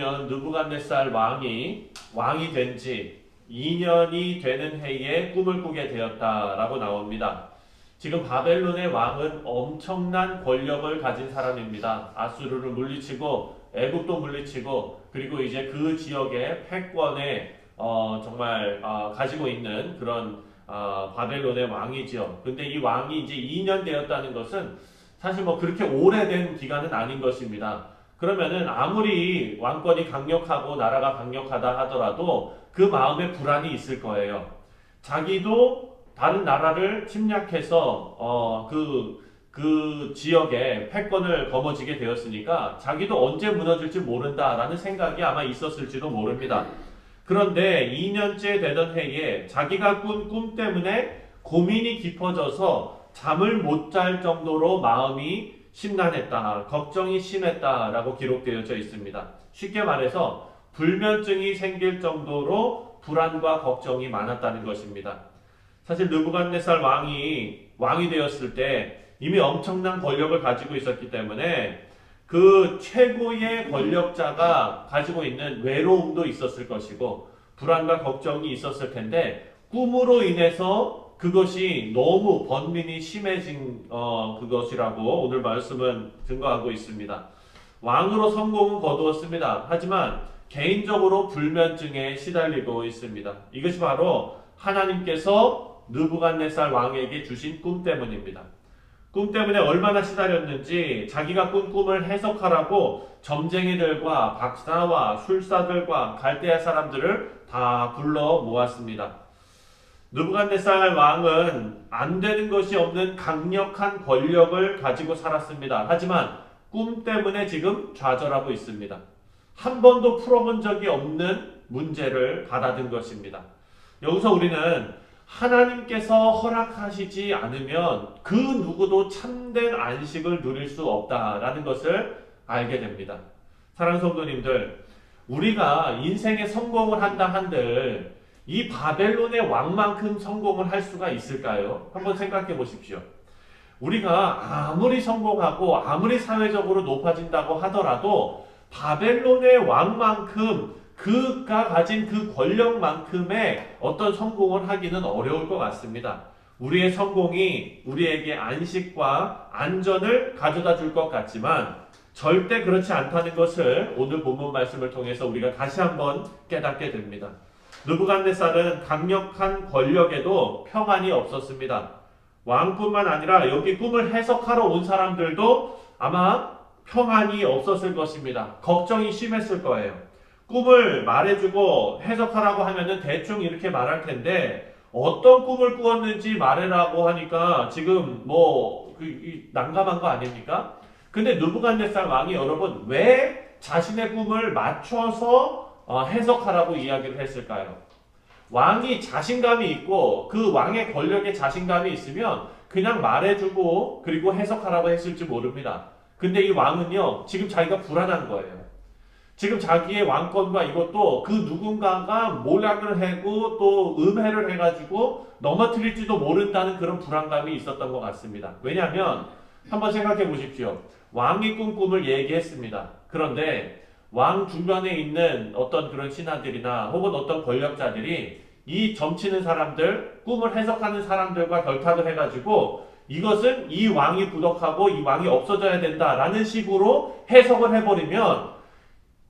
1절을 보면 느부갓네살 왕이 왕이 된 지 2년이 되는 해에 꿈을 꾸게 되었다라고 나옵니다. 지금 바벨론의 왕은 엄청난 권력을 가진 사람입니다. 아수르를 물리치고 애국도 물리치고 그리고 이제 그 지역의 패권에 어, 정말 어, 가지고 있는 그런 어, 바벨론의 왕이죠. 근데 이 왕이 이제 2년 되었다는 것은 사실 뭐 그렇게 오래된 기간은 아닌 것입니다. 그러면은 아무리 왕권이 강력하고 나라가 강력하다 하더라도 그 마음에 불안이 있을 거예요. 자기도 다른 나라를 침략해서 어그그 그 지역에 패권을 거머쥐게 되었으니까 자기도 언제 무너질지 모른다라는 생각이 아마 있었을지도 모릅니다. 그런데 2년째 되던 해에 자기가 꾼 꿈 때문에 고민이 깊어져서 잠을 못 잘 정도로 마음이 심란했다, 걱정이 심했다라고 기록되어져 있습니다. 쉽게 말해서 불면증이 생길 정도로 불안과 걱정이 많았다는 것입니다. 사실 느부갓네살 왕이 왕이 되었을 때 이미 엄청난 권력을 가지고 있었기 때문에 그 최고의 권력자가 가지고 있는 외로움도 있었을 것이고 불안과 걱정이 있었을 텐데 꿈으로 인해서 그것이 너무 번민이 심해진 어, 그것이라고 오늘 말씀은 증거하고 있습니다. 왕으로 성공은 거두었습니다. 하지만 개인적으로 불면증에 시달리고 있습니다. 이것이 바로 하나님께서 느부갓네살 왕에게 주신 꿈 때문입니다. 꿈 때문에 얼마나 시달렸는지 자기가 꾼 꿈을 해석하라고 점쟁이들과 박사와 술사들과 갈대아 사람들을 다 불러 모았습니다. 느부갓네살 왕은 안 되는 것이 없는 강력한 권력을 가지고 살았습니다. 하지만 꿈 때문에 지금 좌절하고 있습니다. 한 번도 풀어본 적이 없는 문제를 받아든 것입니다. 여기서 우리는 하나님께서 허락하시지 않으면 그 누구도 참된 안식을 누릴 수 없다라는 것을 알게 됩니다. 사랑하는 성도님들, 우리가 인생에 성공을 한다 한들 이 바벨론의 왕만큼 성공을 할 수가 있을까요? 한번 생각해 보십시오. 우리가 아무리 성공하고 아무리 사회적으로 높아진다고 하더라도 바벨론의 왕만큼 그가 가진 그 권력만큼의 어떤 성공을 하기는 어려울 것 같습니다. 우리의 성공이 우리에게 안식과 안전을 가져다 줄 것 같지만 절대 그렇지 않다는 것을 오늘 본문 말씀을 통해서 우리가 다시 한번 깨닫게 됩니다. 느부갓네살은 강력한 권력에도 평안이 없었습니다. 왕뿐만 아니라 여기 꿈을 해석하러 온 사람들도 아마 평안이 없었을 것입니다. 걱정이 심했을 거예요. 꿈을 말해주고 해석하라고 하면은 대충 이렇게 말할 텐데 어떤 꿈을 꾸었는지 말해라고 하니까 지금 뭐 그, 이, 난감한 거 아닙니까? 근데 누부갓네살 왕이 여러분 왜 자신의 꿈을 맞춰서 어, 해석하라고 이야기를 했을까요? 왕이 자신감이 있고 그 왕의 권력에 자신감이 있으면 그냥 말해주고 그리고 해석하라고 했을지 모릅니다. 근데 이 왕은요 지금 자기가 불안한 거예요. 지금 자기의 왕권과 이것도 그 누군가가 모략을 하고 또 음해를 해가지고 넘어뜨릴지도 모른다는 그런 불안감이 있었던 것 같습니다. 왜냐하면 한번 생각해 보십시오. 왕이 꾼 꿈을 얘기했습니다. 그런데 왕 주변에 있는 어떤 그런 신하들이나 혹은 어떤 권력자들이 이 점치는 사람들, 꿈을 해석하는 사람들과 결탁을 해가지고 이것은 이 왕이 부덕하고 이 왕이 없어져야 된다라는 식으로 해석을 해버리면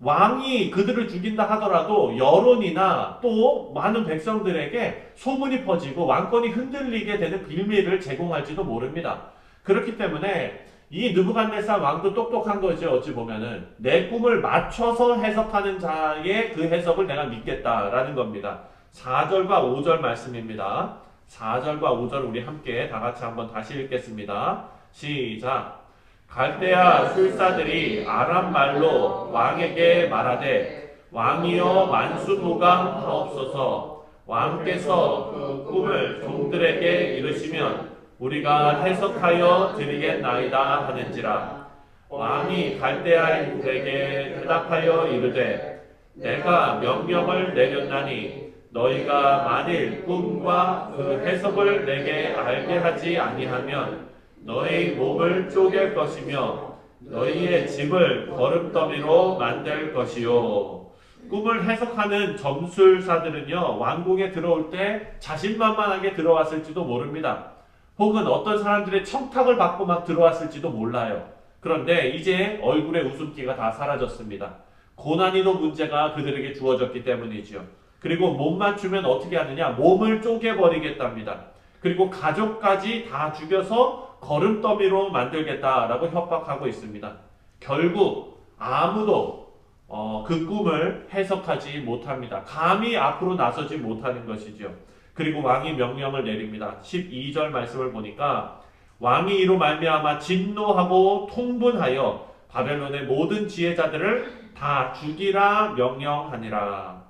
왕이 그들을 죽인다 하더라도 여론이나 또 많은 백성들에게 소문이 퍼지고 왕권이 흔들리게 되는 빌미를 제공할지도 모릅니다. 그렇기 때문에 이 느부갓네살 왕도 똑똑한 거죠. 어찌 보면은 내 꿈을 맞춰서 해석하는 자의 그 해석을 내가 믿겠다라는 겁니다. 4절과 5절 말씀입니다. 4절과 5절 우리 함께 다 같이 한번 다시 읽겠습니다. 시작. 갈대아 술사들이 아람 말로 왕에게 말하되 왕이여 만수무강 하옵소서 왕께서 그 꿈을 종들에게 이르시면 우리가 해석하여 드리겠나이다 하는지라 왕이 갈대아인들에게 대답하여 이르되 내가 명령을 내렸나니 너희가 만일 꿈과 그 해석을 내게 알게 하지 아니하면 너희 몸을 쪼갤 것이며 너희의 집을 거름더미로 만들 것이요. 꿈을 해석하는 점술사들은요, 왕궁에 들어올 때 자신만만하게 들어왔을지도 모릅니다. 혹은 어떤 사람들의 청탁을 받고 막 들어왔을지도 몰라요. 그런데 이제 얼굴에 웃음기가 다 사라졌습니다. 고난이도 문제가 그들에게 주어졌기 때문이지요. 그리고 몸만 주면 어떻게 하느냐? 몸을 쪼개버리겠답니다. 그리고 가족까지 다 죽여서 거름더미로 만들겠다라고 협박하고 있습니다. 결국 아무도 어, 그 꿈을 해석하지 못합니다. 감히 앞으로 나서지 못하는 것이죠. 그리고 왕이 명령을 내립니다. 12절 말씀을 보니까 왕이 이로 말미암아 진노하고 통분하여 바벨론의 모든 지혜자들을 다 죽이라 명령하니라.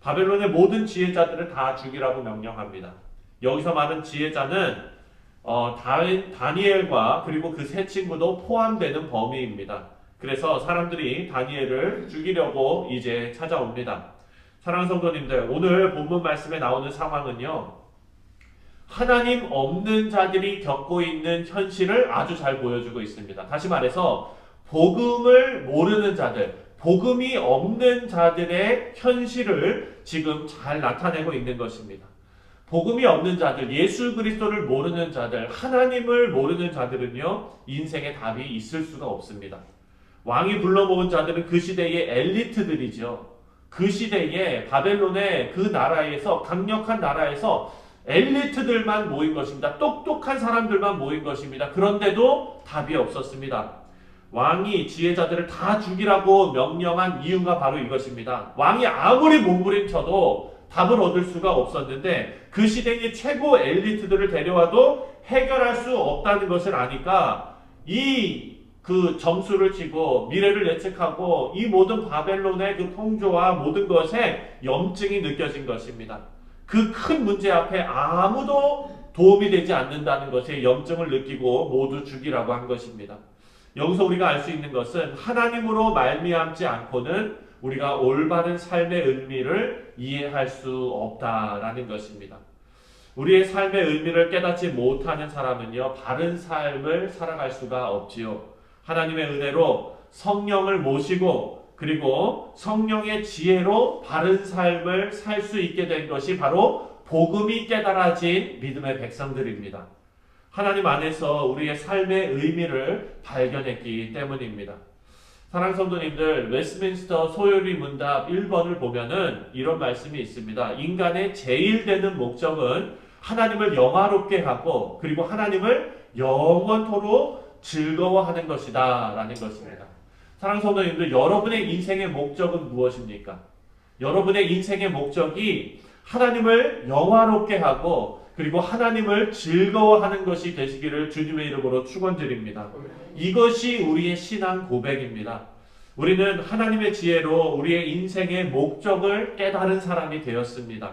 바벨론의 모든 지혜자들을 다 죽이라고 명령합니다. 여기서 말하는 지혜자는 어, 다니- 다니엘과 그리고 그 세 친구도 포함되는 범위입니다. 그래서 사람들이 다니엘을 죽이려고 이제 찾아옵니다. 사랑하는 성도님들, 오늘 본문 말씀에 나오는 상황은요, 하나님 없는 자들이 겪고 있는 현실을 아주 잘 보여주고 있습니다. 다시 말해서, 복음을 모르는 자들, 복음이 없는 자들의 현실을 지금 잘 나타내고 있는 것입니다. 복음이 없는 자들, 예수 그리스도를 모르는 자들, 하나님을 모르는 자들은요, 인생에 답이 있을 수가 없습니다. 왕이 불러 모은 자들은 그 시대의 엘리트들이죠. 그 시대에 바벨론의 그 나라에서 강력한 나라에서 엘리트들만 모인 것입니다. 똑똑한 사람들만 모인 것입니다. 그런데도 답이 없었습니다. 왕이 지혜자들을 다 죽이라고 명령한 이유가 바로 이것입니다. 왕이 아무리 몸부림쳐도 답을 얻을 수가 없었는데 그 시대의 최고 엘리트들을 데려와도 해결할 수 없다는 것을 아니까 이 그 점수를 치고 미래를 예측하고 이 모든 바벨론의 그 통조와 모든 것에 염증이 느껴진 것입니다. 그 큰 문제 앞에 아무도 도움이 되지 않는다는 것에 염증을 느끼고 모두 죽이라고 한 것입니다. 여기서 우리가 알 수 있는 것은 하나님으로 말미암지 않고는 우리가 올바른 삶의 의미를 이해할 수 없다라는 것입니다. 우리의 삶의 의미를 깨닫지 못하는 사람은요, 바른 삶을 살아갈 수가 없지요. 하나님의 은혜로 성령을 모시고 그리고 성령의 지혜로 바른 삶을 살 수 있게 된 것이 바로 복음이 깨달아진 믿음의 백성들입니다. 하나님 안에서 우리의 삶의 의미를 발견했기 때문입니다. 사랑 성도님들, 웨스민스터 소요리 문답 1번을 보면은 이런 말씀이 있습니다. 인간의 제일 되는 목적은 하나님을 영화롭게 하고 그리고 하나님을 영원토록 즐거워하는 것이다 라는 것입니다. 사랑 성도님들, 여러분의 인생의 목적은 무엇입니까? 여러분의 인생의 목적이 하나님을 영화롭게 하고 그리고 하나님을 즐거워하는 것이 되시기를 주님의 이름으로 축원드립니다. 이것이 우리의 신앙 고백입니다. 우리는 하나님의 지혜로 우리의 인생의 목적을 깨달은 사람이 되었습니다.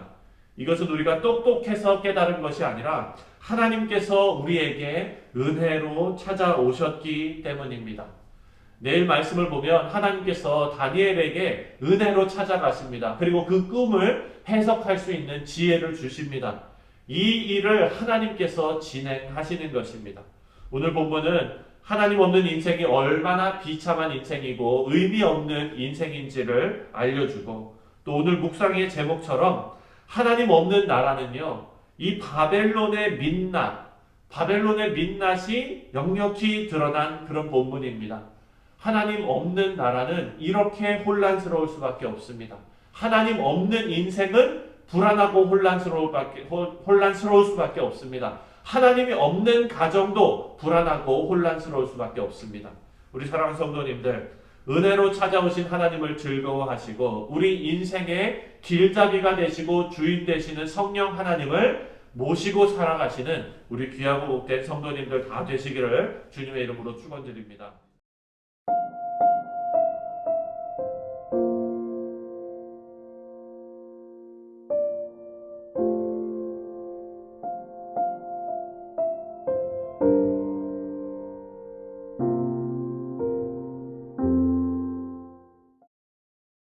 이것은 우리가 똑똑해서 깨달은 것이 아니라 하나님께서 우리에게 은혜로 찾아오셨기 때문입니다. 내일 말씀을 보면 하나님께서 다니엘에게 은혜로 찾아가십니다. 그리고 그 꿈을 해석할 수 있는 지혜를 주십니다. 이 일을 하나님께서 진행하시는 것입니다. 오늘 본문은 하나님 없는 인생이 얼마나 비참한 인생이고 의미 없는 인생인지를 알려주고 또 오늘 묵상의 제목처럼 하나님 없는 나라는요, 이 바벨론의 민낯, 바벨론의 민낯이 역력히 드러난 그런 본문입니다. 하나님 없는 나라는 이렇게 혼란스러울 수밖에 없습니다. 하나님 없는 인생은 불안하고 혼란스러울, 밖에, 혼란스러울 수밖에 없습니다. 하나님이 없는 가정도 불안하고 혼란스러울 수밖에 없습니다. 우리 사랑하는 성도님들, 은혜로 찾아오신 하나님을 즐거워하시고 우리 인생의 길잡이가 되시고 주인 되시는 성령 하나님을 모시고 살아가시는 우리 귀하고 복된 성도님들 다 되시기를 주님의 이름으로 축원드립니다.